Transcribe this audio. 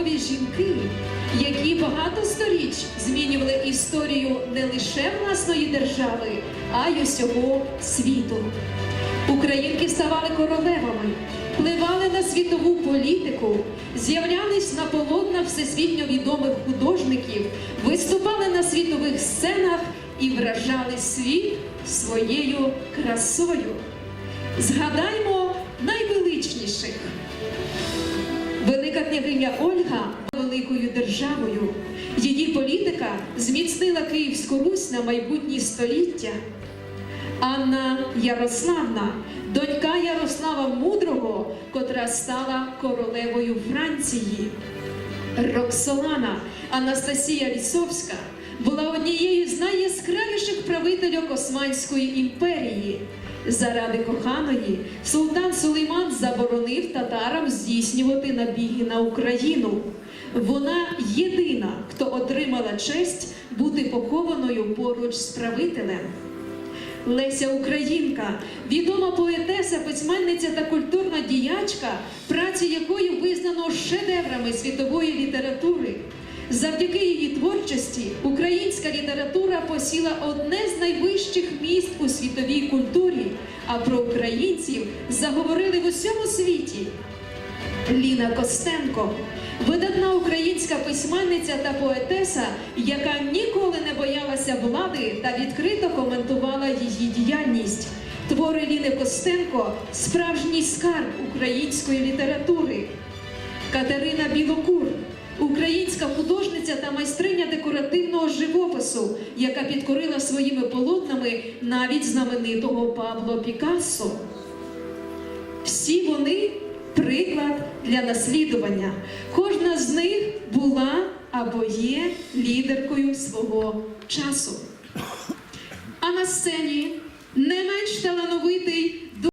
чудові жінки, які багато сторіч змінювали історію не лише власної держави, а й усього світу. Українки ставали королевами, впливали на світову політику, з'являлись на полотнах всесвітньо відомих художників, виступали на світових сценах і вражали світ своєю красою. Згадаймо найвеличніших. Велика княгиня Ольга великою державою. Її політика зміцнила Київську Русь на майбутні століття. Анна Ярославна, донька Ярослава Мудрого, котра стала королевою Франції. Роксолана Анастасія Лісовська була однією з найяскравіших правительок Османської імперії. Заради коханої султан Сулейман заборонив татарам здійснювати набіги на Україну. Вона єдина, хто отримала честь бути похованою поруч з правителем. Леся Українка, відома поетеса, письменниця та культурна діячка, праці якої визнано шедеврами світової літератури. Завдяки її творчості українська література посіла одне з найвищих місць у світовій культурі, а про українців заговорили в усьому світі. Ліна Костенко, видатна українська письменниця та поетеса, яка ніколи не боялася влади та відкрито коментувала її діяльність. Твори Ліни Костенко справжній скарб української літератури. Катерина Білокур, українська художниця та майстриня декоративного живопису, яка підкорила своїми полотнами навіть знаменитого Пабло Пікассо. Всі вони приклад для наслідування. Кожна з них була або є лідеркою свого часу. А на сцені не менш талановитий